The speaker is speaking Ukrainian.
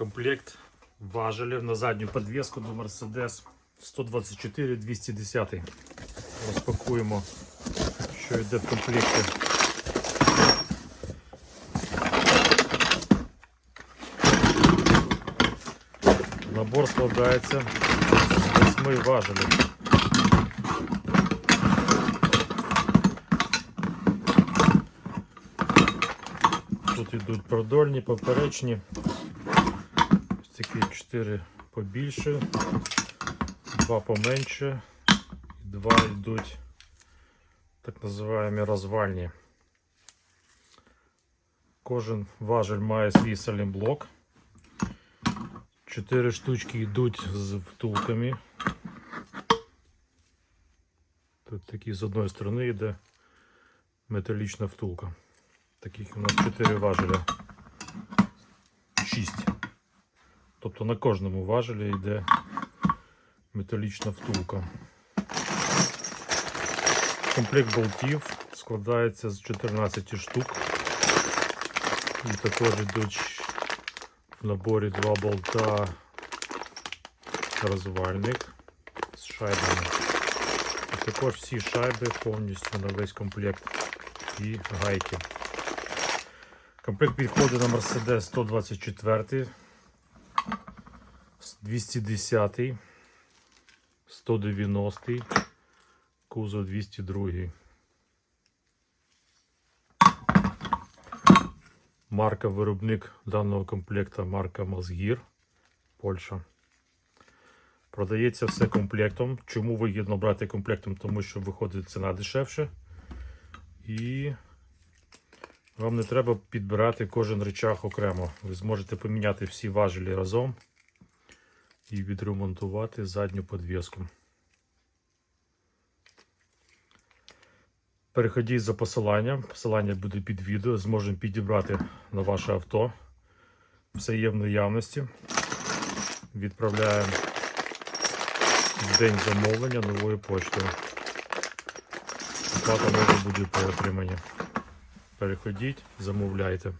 комплект важелів на задню підвіску до Mercedes 124 210. Розпакуємо, що йде в комплекті. Набор складається з 8 важелів. Тут йдуть продольні, поперечні. Такі 4 побільше, два поменше, і два йдуть так називаємо розвальні. Кожен важель має свій салімблок. Чотири штучки йдуть з втулками. Тут такі з одної сторони йде металічна втулка. Таких у нас 4 важеля. 6. Тобто на кожному важелі йде металічна втулка. Комплект болтів складається з 14 штук. І також йдуть в наборі два болта розвальник з шайбами. І також всі шайби повністю на весь комплект і гайки. Комплект підходить на Mercedes 124, 210, 190, кузов 202. Марка виробник даного комплекта марка Мозгір, Польща. Продається все комплектом. Чому вигідно брати комплектом? Тому що виходить ціна дешевше. І вам не треба підбирати кожен речах окремо. Ви зможете поміняти всі важелі разом і відремонтувати задню подвіску. Переходіть за посиланням. Посилання буде під відео. Зможемо підібрати на ваше авто. Все є в наявності. Відправляємо в день замовлення новою поштою. Оплата може бути при отриманні. Переходіть, замовляйте.